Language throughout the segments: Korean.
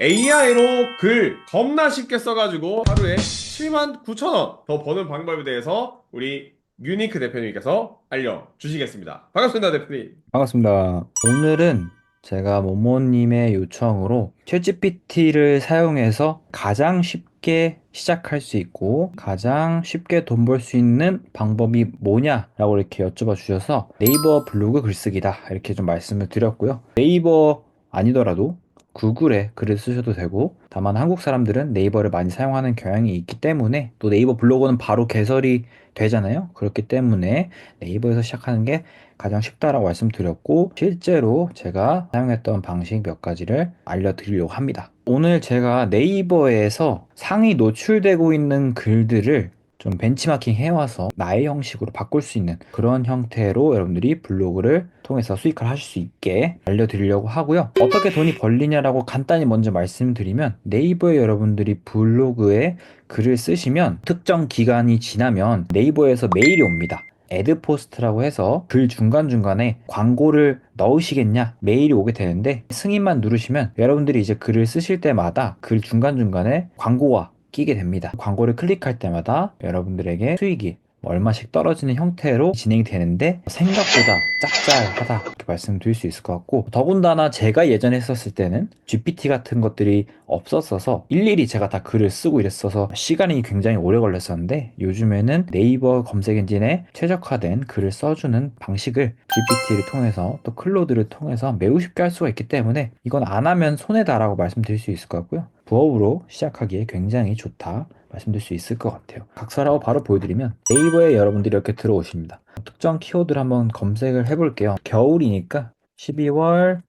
AI로 글 겁나 쉽게 써가지고 하루에 7만 9천 원 더 버는 방법에 대해서 우리 유니크 대표님께서 알려주시겠습니다. 반갑습니다, 대표님. 반갑습니다. 오늘은 제가 모모님의 요청으로 챗GPT를 사용해서 가장 쉽게 시작할 수 있고 가장 쉽게 돈 벌 수 있는 방법이 뭐냐라고 이렇게 여쭤봐 주셔서 네이버 블로그 글쓰기다 이렇게 좀 말씀을 드렸고요. 네이버 아니더라도 구글에 글을 쓰셔도 되고 다만 한국 사람들은 네이버를 많이 사용하는 경향이 있기 때문에 또 네이버 블로그는 바로 개설이 되잖아요. 그렇기 때문에 네이버에서 시작하는 게 가장 쉽다라고 말씀드렸고 실제로 제가 사용했던 방식 몇 가지를 알려드리려고 합니다. 오늘 제가 네이버에서 상위 노출되고 있는 글들을 좀 벤치마킹 해와서 나의 형식으로 바꿀 수 있는 그런 형태로 여러분들이 블로그를 통해서 수익을 하실 수 있게 알려드리려고 하고요. 어떻게 돈이 벌리냐라고 간단히 먼저 말씀드리면 네이버에 여러분들이 블로그에 글을 쓰시면 특정 기간이 지나면 네이버에서 메일이 옵니다. 애드포스트라고 해서 글 중간중간에 광고를 넣으시겠냐 메일이 오게 되는데 승인만 누르시면 여러분들이 이제 글을 쓰실 때마다 글 중간중간에 광고가 끼게 됩니다. 광고를 클릭할 때마다 여러분들에게 수익이 뭐 얼마씩 떨어지는 형태로 진행이 되는데 생각보다 짭짤하다 이렇게 말씀드릴 수 있을 것 같고 더군다나 제가 예전에 했었을 때는 GPT 같은 것들이 없었어서 일일이 제가 다 글을 쓰고 이랬어서 시간이 굉장히 오래 걸렸었는데 요즘에는 네이버 검색 엔진에 최적화된 글을 써주는 방식을 GPT를 통해서 또 클로드를 통해서 매우 쉽게 할 수가 있기 때문에 이건 안 하면 손해다라고 말씀드릴 수 있을 것 같고요. 부업으로 시작하기에 굉장히 좋다 말씀드릴 수 있을 것 같아요. 각서라고 바로 보여드리면 네이버에 여러분들이 이렇게 들어오십니다. 특정 키워드를 한번 검색을 해볼게요. 겨울이니까 12월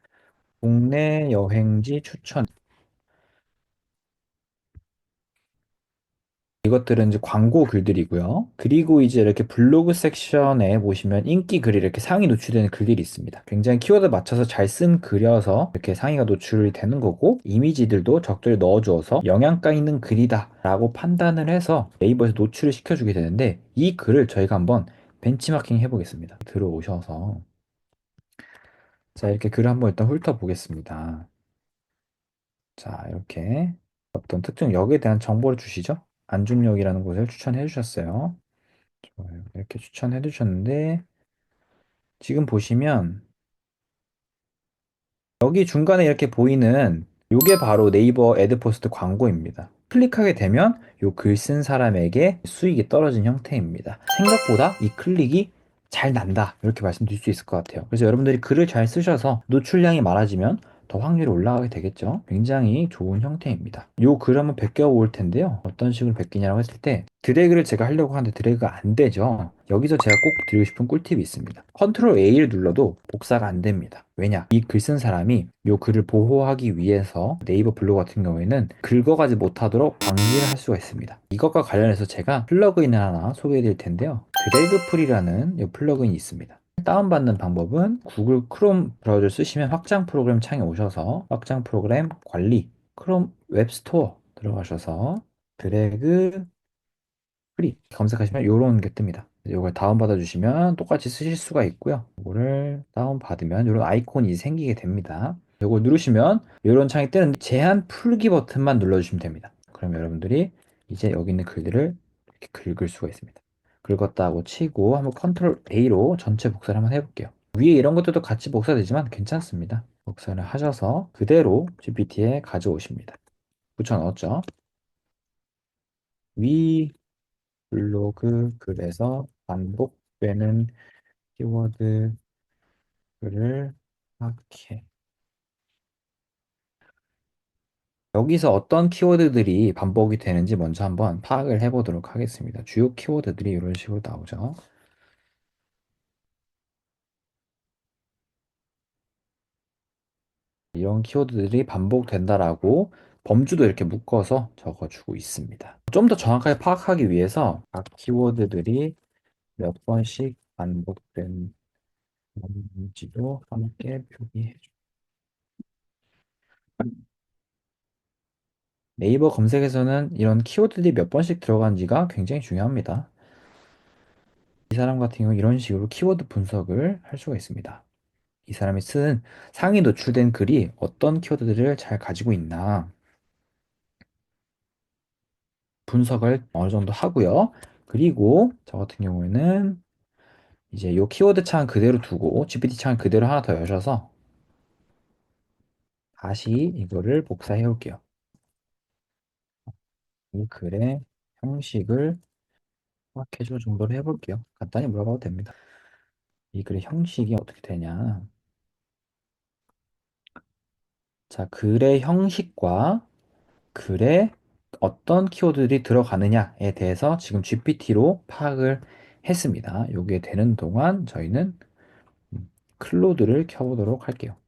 국내 여행지 추천 이것들은 이제 광고 글들이고요. 그리고 이제 이렇게 블로그 섹션에 보시면 인기 글이 이렇게 상위 노출되는 글들이 있습니다. 굉장히 키워드 맞춰서 잘 쓴 글이어서 이렇게 상위가 노출이 되는 거고 이미지들도 적절히 넣어주어서 영양가 있는 글이다 라고 판단을 해서 네이버에서 노출을 시켜주게 되는데 이 글을 저희가 한번 벤치마킹 해보겠습니다. 들어오셔서 자 이렇게 글을 한번 일단 훑어보겠습니다. 자 이렇게 어떤 특정 역에 대한 정보를 주시죠. 안중역이라는 곳을 추천해 주셨어요. 좋아요. 이렇게 추천해 주셨는데 지금 보시면 여기 중간에 이렇게 보이는 요게 바로 네이버 애드포스트 광고입니다. 클릭하게 되면 요글쓴 사람에게 수익이 떨어진 형태입니다. 생각보다 이 클릭이 잘 난다. 이렇게 말씀드릴 수 있을 것 같아요. 그래서 여러분들이 글을 잘 쓰셔서 노출량이 많아지면 더 확률이 올라가게 되겠죠. 굉장히 좋은 형태입니다. 요글 한번 베껴 볼 텐데요. 어떤 식으로 베끼냐고 했을 때 드래그를 제가 하려고 하는데 드래그가 안 되죠. 여기서 제가 꼭 드리고 싶은 꿀팁이 있습니다. 컨트롤 A를 눌러도 복사가 안 됩니다. 왜냐? 이 글 쓴 사람이 이 글을 보호하기 위해서 네이버 블로그 같은 경우에는 긁어가지 못하도록 방지를 할 수가 있습니다. 이것과 관련해서 제가 플러그인을 하나 소개해 드릴 텐데요. 드래그 풀이라는 이 플러그인이 있습니다. 다운받는 방법은 구글 크롬 브라우저를 쓰시면 확장 프로그램 창에 오셔서 확장 프로그램 관리 크롬 웹스토어 들어가셔서 드래그 프리 검색하시면 이런 게 뜹니다. 이걸 다운받아 주시면 똑같이 쓰실 수가 있고요. 이거를 다운받으면 이런 아이콘이 생기게 됩니다. 이걸 누르시면 이런 창이 뜨는 제한 풀기 버튼만 눌러주시면 됩니다. 그럼 여러분들이 이제 여기 있는 글들을 이렇게 긁을 수가 있습니다. 긁었다고 치고 한번 컨트롤 A로 전체 복사를 한번 해볼게요. 위에 이런 것들도 같이 복사되지만 괜찮습니다. 복사를 하셔서 그대로 GPT에 가져오십니다. 붙여 넣었죠. 위 블로그 글에서 반복되는 키워드 글을 파악해. 여기서 어떤 키워드들이 반복이 되는지 먼저 한번 파악을 해보도록 하겠습니다. 주요 키워드들이 이런 식으로 나오죠. 이런 키워드들이 반복된다라고 범주도 이렇게 묶어서 적어주고 있습니다. 좀 더 정확하게 파악하기 위해서 각 키워드들이 몇 번씩 반복된지도 함께 표기해줘. 네이버 검색에서는 이런 키워드들이 몇 번씩 들어간지가 굉장히 중요합니다. 이 사람 같은 경우 이런 식으로 키워드 분석을 할 수가 있습니다. 이 사람이 쓴 상위 노출된 글이 어떤 키워드들을 잘 가지고 있나 분석을 어느 정도 하고요. 그리고 저 같은 경우에는 이제 요 키워드 창 그대로 두고 GPT 창 그대로 하나 더 여셔서 다시 이거를 복사해 올게요. 이 글의 형식을 파악해줄 정도로 해볼게요. 간단히 물어봐도 됩니다. 이 글의 형식이 어떻게 되냐? 자, 글의 형식과 글에 어떤 키워드들이 들어가느냐에 대해서 지금 GPT로 파악을 했습니다. 요게 되는 동안 저희는 음, 클로드를 켜보도록 할게요.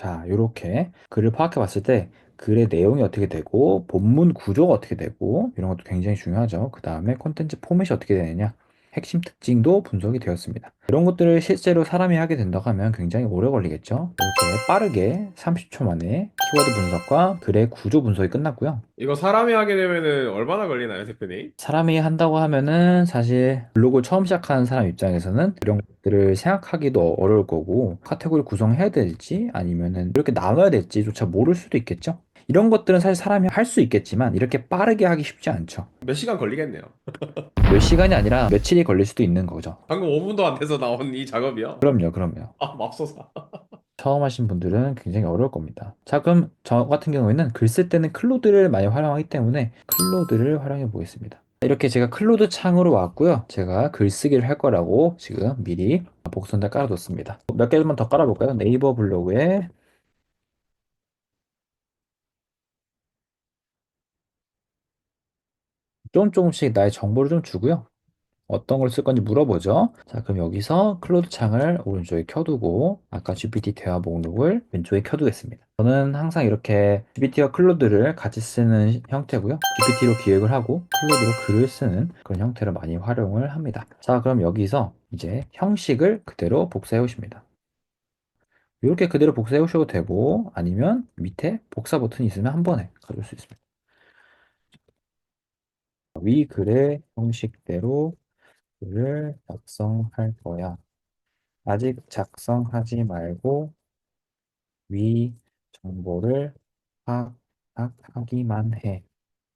자, 이렇게 글을 파악해 봤을 때 글의 내용이 어떻게 되고 본문 구조가 어떻게 되고 이런 것도 굉장히 중요하죠. 그 다음에 콘텐츠 포맷이 어떻게 되느냐 핵심 특징도 분석이 되었습니다. 이런 것들을 실제로 사람이 하게 된다고 하면 굉장히 오래 걸리겠죠. 이렇게 빠르게 30초 만에 키워드 분석과 글의 구조 분석이 끝났고요. 이거 사람이 하게 되면은 얼마나 걸리나요, 대표님? 사람이 한다고 하면은 사실 블로그 처음 시작하는 사람 입장에서는 이런 것들을 생각하기도 어려울 거고 카테고리 구성해야 될지 아니면은 이렇게 나눠야 될지조차 모를 수도 있겠죠. 이런 것들은 사실 사람이 할 수 있겠지만 이렇게 빠르게 하기 쉽지 않죠. 몇 시간 걸리겠네요. 몇 시간이 아니라 며칠이 걸릴 수도 있는 거죠. 방금 5분도 안 돼서 나온 이 작업이요? 그럼요, 그럼요. 아, 맙소사. 처음 하신 분들은 굉장히 어려울 겁니다. 자, 그럼 저 같은 경우에는 글 쓸 때는 클로드를 많이 활용하기 때문에 클로드를 활용해 보겠습니다. 이렇게 제가 클로드 창으로 왔고요. 제가 글쓰기를 할 거라고 지금 미리 복선다 깔아뒀습니다. 몇 개만 더 깔아볼까요? 네이버 블로그에 좀 조금씩 나의 정보를 좀 주고요. 어떤 걸 쓸 건지 물어보죠. 자, 그럼 여기서 클로드 창을 오른쪽에 켜두고 아까 GPT 대화 목록을 왼쪽에 켜두겠습니다. 저는 항상 이렇게 GPT와 클로드를 같이 쓰는 형태고요. GPT로 기획을 하고 클로드로 글을 쓰는 그런 형태를 많이 활용을 합니다. 자, 그럼 여기서 이제 형식을 그대로 복사해 오십니다. 이렇게 그대로 복사해 오셔도 되고 아니면 밑에 복사 버튼이 있으면 한 번에 가져올 수 있습니다. 위 글의 형식대로 글을 작성할 거야. 아직 작성하지 말고 위 정보를 파악하기만 해.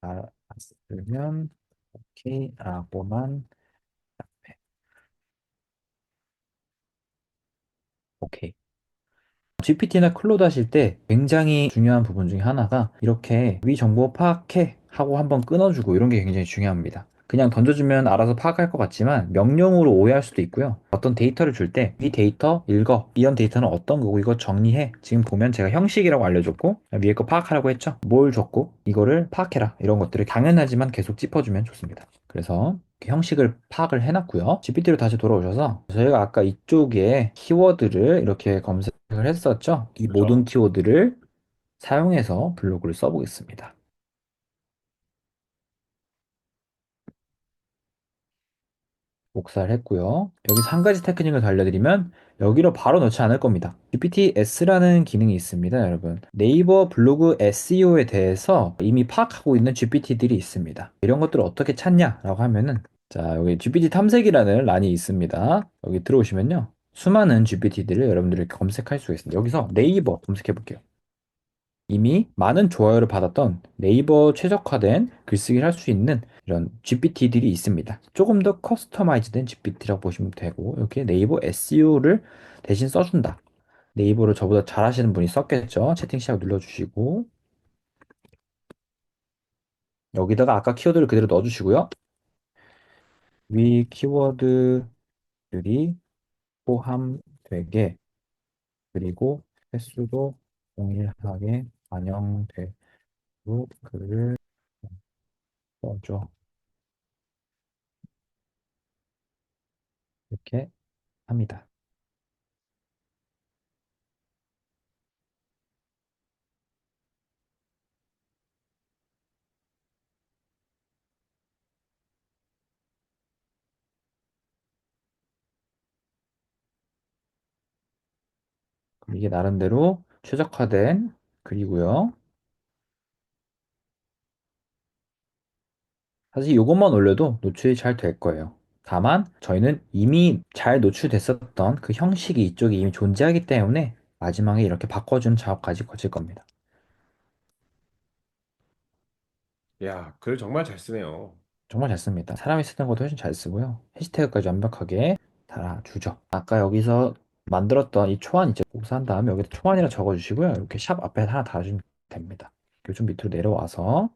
알았으면 오케이 라고만 답해. 오케이. GPT나 클로드 하실 때 굉장히 중요한 부분 중에 하나가 이렇게 위 정보 파악해 하고 한번 끊어주고 이런 게 굉장히 중요합니다. 그냥 던져주면 알아서 파악할 것 같지만 명령으로 오해할 수도 있고요. 어떤 데이터를 줄 때 이 데이터 읽어. 이런 데이터는 어떤 거고 이거 정리해. 지금 보면 제가 형식이라고 알려줬고 위에 거 파악하라고 했죠. 뭘 줬고 이거를 파악해라. 이런 것들을 당연하지만 계속 짚어주면 좋습니다. 그래서 형식을 파악을 해놨고요. GPT로 다시 돌아오셔서 저희가 아까 이쪽에 키워드를 이렇게 검색을 했었죠. 이 그렇죠. 모든 키워드를 사용해서 블로그를 써보겠습니다. 복사를 했고요. 여기서 한 가지 테크닉을 더 알려드리면 여기로 바로 넣지 않을 겁니다. GPT-S라는 기능이 있습니다, 여러분. 네이버 블로그 SEO에 대해서 이미 파악하고 있는 GPT들이 있습니다. 이런 것들을 어떻게 찾냐라고 하면은 자, 여기 GPT 탐색이라는 란이 있습니다. 여기 들어오시면요. 수많은 GPT들을 여러분들이 검색할 수가 있습니다. 여기서 네이버 검색해 볼게요. 이미 많은 좋아요를 받았던 네이버 최적화된 글쓰기를 할 수 있는 이런 GPT들이 있습니다. 조금 더 커스터마이즈된 GPT라고 보시면 되고 이렇게 네이버 SEO를 대신 써준다. 네이버를 저보다 잘하시는 분이 썼겠죠. 채팅 시작 눌러주시고 여기다가 아까 키워드를 그대로 넣어주시고요. 위 키워드들이 포함되게 그리고 횟수도 동일하게 반영되도록 글을 써줘. 이렇게 합니다. 이게 나름대로 최적화된 글이고요. 사실 이것만 올려도 노출이 잘 될 거예요. 다만 저희는 이미 잘 노출됐었던 그 형식이 이쪽에 이미 존재하기 때문에 마지막에 이렇게 바꿔주는 작업까지 거칠 겁니다. 야, 글 정말 잘 쓰네요. 정말 잘 씁니다. 사람이 쓰는 것도 훨씬 잘 쓰고요. 해시태그까지 완벽하게 달아주죠. 아까 여기서 만들었던 이 초안 이제 복사한 다음에 여기다 초안이라 적어주시고요. 이렇게 샵 앞에 하나 달아주면 됩니다. 좀 밑으로 내려와서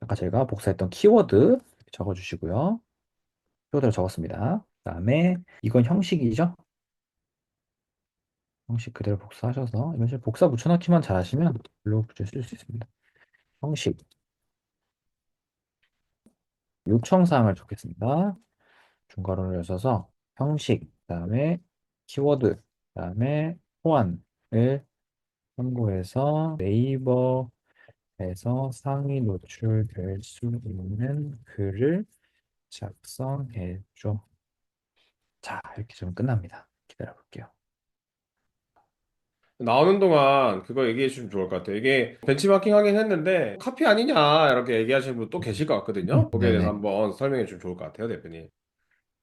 아까 제가 복사했던 키워드 적어주시고요. 키워드를 적었습니다. 그 다음에 이건 형식이죠. 형식 그대로 복사하셔서 이건 복사 붙여넣기만 잘하시면 블로그 쓸수 있습니다. 형식 요청사항을 적겠습니다. 중괄호를 써서 형식, 그 다음에 키워드, 그 다음에 호환을 참고해서 네이버에서 상위 노출될 수 있는 글을 작성해줘. 자, 이렇게 좀 끝납니다. 기다려 볼게요. 나오는 동안 그거 얘기해 주시면 좋을 것 같아요. 이게 벤치마킹 하긴 했는데 카피 아니냐 이렇게 얘기하시는 분 또 계실 것 같거든요. 거기에 대해서 네네. 한번 설명해 주면 좋을 것 같아요, 대표님.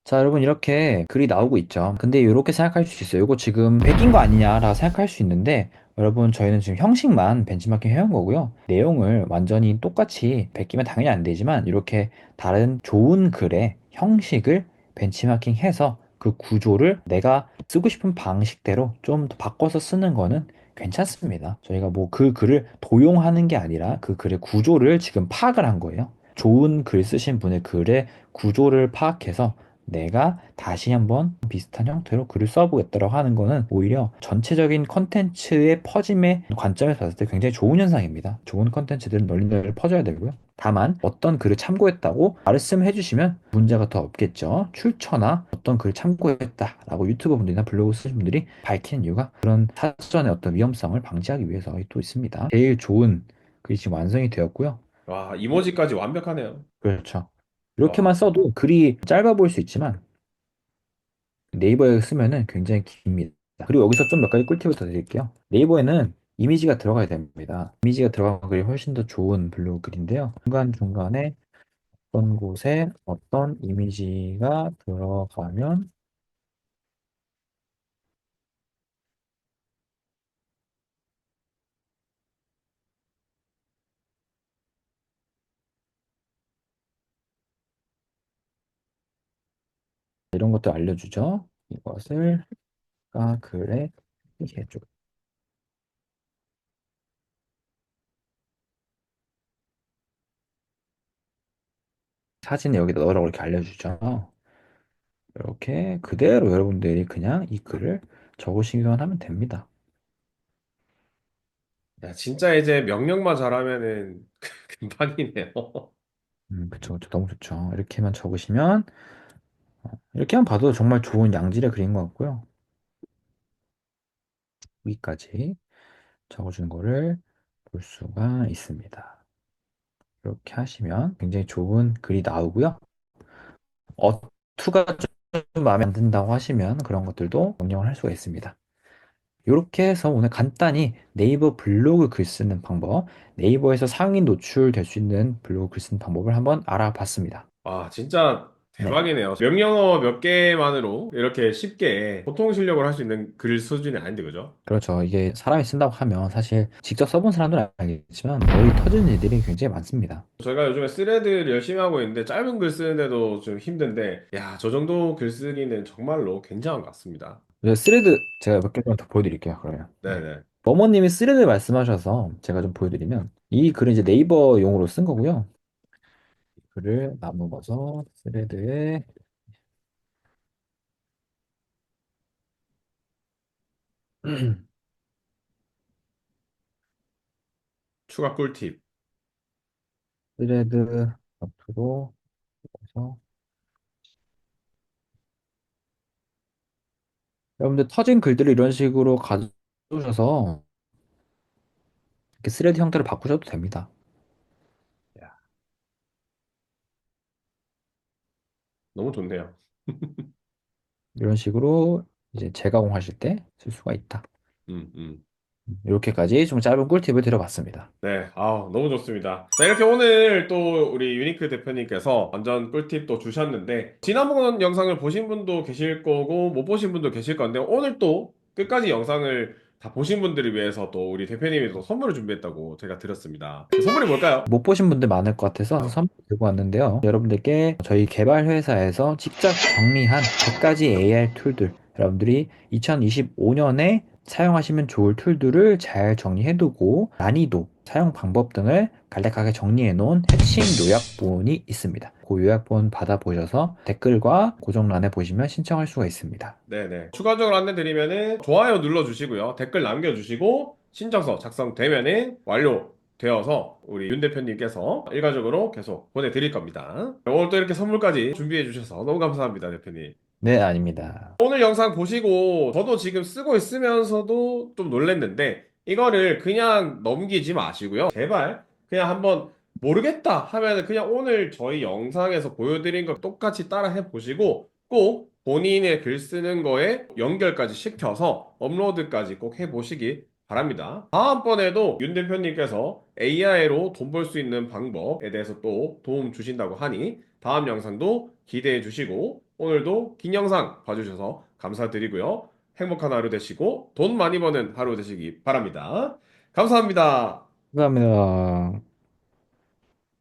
자, 여러분 이렇게 글이 나오고 있죠. 근데 이렇게 생각할 수 있어요. 이거 지금 베낀 거 아니냐라고 생각할 수 있는데 여러분 저희는 지금 형식만 벤치마킹 해온 거고요. 내용을 완전히 똑같이 베끼면 당연히 안 되지만 이렇게 다른 좋은 글의 형식을 벤치마킹 해서 그 구조를 내가 쓰고 싶은 방식대로 좀 더 바꿔서 쓰는 거는 괜찮습니다. 저희가 뭐 그 글을 도용하는 게 아니라 그 글의 구조를 지금 파악을 한 거예요. 좋은 글 쓰신 분의 글의 구조를 파악해서 내가 다시 한번 비슷한 형태로 글을 써보겠다라고 하는 거는 오히려 전체적인 컨텐츠의 퍼짐의 관점에서 봤을 때 굉장히 좋은 현상입니다. 좋은 컨텐츠들은 널리 널리 퍼져야 되고요. 다만 어떤 글을 참고했다고 말씀해 주시면 문제가 더 없겠죠. 출처나 어떤 글을 참고했다라고 유튜버 분들이나 블로그 쓰신 분들이 밝히는 이유가 그런 사전의 어떤 위험성을 방지하기 위해서 또 있습니다. 제일 좋은 글이 지금 완성이 되었고요. 와, 이모지까지 완벽하네요. 그렇죠. 이렇게만 와. 써도 글이 짧아 보일 수 있지만 네이버에 쓰면은 굉장히 깁니다. 그리고 여기서 좀 몇 가지 꿀팁을 더 드릴게요. 네이버에는 이미지가 들어가야 됩니다. 이미지가 들어간 글이 훨씬 더 좋은 블로그 글인데요. 중간중간에 어떤 곳에 어떤 이미지가 들어가면 이런 것도 알려주죠. 이것을 가 글에 해줘. 사진을 여기다 넣으라고 이렇게 알려주죠. 이렇게 그대로 여러분들이 그냥 이 글을 적으시기만 하면 됩니다. 야, 진짜 이제 명령만 잘하면은 금방이네요. 음, 그쵸, 그쵸. 너무 좋죠. 이렇게만 적으시면, 어, 이렇게만 봐도 정말 좋은 양질의 글인 것 같고요. 위까지 적어주는 거를 볼 수가 있습니다. 이렇게 하시면 굉장히 좋은 글이 나오고요. 어투가 좀 마음에 안 든다고 하시면 그런 것들도 명령을 할 수가 있습니다. 이렇게 해서 오늘 간단히 네이버 블로그 글 쓰는 방법, 네이버에서 상위 노출될 수 있는 블로그 글 쓰는 방법을 한번 알아봤습니다. 와, 진짜 네. 대박이네요. 명령어 몇 개만으로 이렇게 쉽게 보통 실력을 할 수 있는 글 수준이 아닌데, 그죠? 그렇죠. 이게 사람이 쓴다고 하면 사실 직접 써본 사람들은 알겠지만 머리 터지는 일들이 굉장히 많습니다. 저희가 요즘에 스레드를 열심히 하고 있는데 짧은 글 쓰는데도 좀 힘든데, 야, 저 정도 글 쓰기는 정말로 굉장한 것 같습니다. 그래서 스레드 제가 몇 개만 더 보여드릴게요. 그러면. 네네. 머머님이 스레드 말씀하셔서 제가 좀 보여드리면 이 글은 이제 네이버용으로 쓴 거고요. 이 글을 나누어서 스레드에 추가 꿀팁. 스레드 앞으로 해서 여러분들 터진 글들을 이런 식으로 가져오셔서 이렇게 스레드 형태로 바꾸셔도 됩니다. 너무 좋네요. 이런 식으로 이제 재가공하실 때 쓸 수가 있다. 음, 음. 이렇게까지 좀 짧은 꿀팁을 드려봤습니다. 네, 아 너무 좋습니다. 자, 이렇게 오늘 또 우리 유니크 대표님께서 완전 꿀팁 또 주셨는데, 지난번 영상을 보신 분도 계실 거고, 못 보신 분도 계실 건데, 오늘 또 끝까지 영상을 다 보신 분들을 위해서 또 우리 대표님이 또 선물을 준비했다고 제가 들었습니다. 그 선물이 뭘까요? 못 보신 분들 많을 것 같아서 선물 들고 왔는데요. 여러분들께 저희 개발 회사에서 직접 정리한 100가지 AR 툴들, 여러분들이 2025년에 사용하시면 좋을 툴들을 잘 정리해두고 난이도, 사용 방법 등을 간략하게 정리해 놓은 해칭 요약본이 있습니다. 그 요약본 받아보셔서 댓글과 고정란에 보시면 신청할 수가 있습니다. 네네. 추가적으로 안내 드리면은 좋아요 눌러주시고요. 댓글 남겨주시고 신청서 작성되면은 완료 되어서 우리 윤 대표님께서 일괄적으로 계속 보내드릴 겁니다. 오늘 또 이렇게 선물까지 준비해 주셔서 너무 감사합니다, 대표님. 네, 아닙니다. 오늘 영상 보시고 저도 지금 쓰고 있으면서도 좀 놀랬는데 이거를 그냥 넘기지 마시고요. 제발 그냥 한번 모르겠다 하면 그냥 오늘 저희 영상에서 보여드린 거 똑같이 따라 해보시고 꼭 본인의 글 쓰는 거에 연결까지 시켜서 업로드까지 꼭 해보시기 바랍니다. 다음번에도 윤 대표님께서 AI로 돈 벌 수 있는 방법에 대해서 또 도움 주신다고 하니 다음 영상도 기대해 주시고 오늘도 긴 영상 봐주셔서 감사드리고요. 행복한 하루 되시고 돈 많이 버는 하루 되시기 바랍니다. 감사합니다. 감사합니다.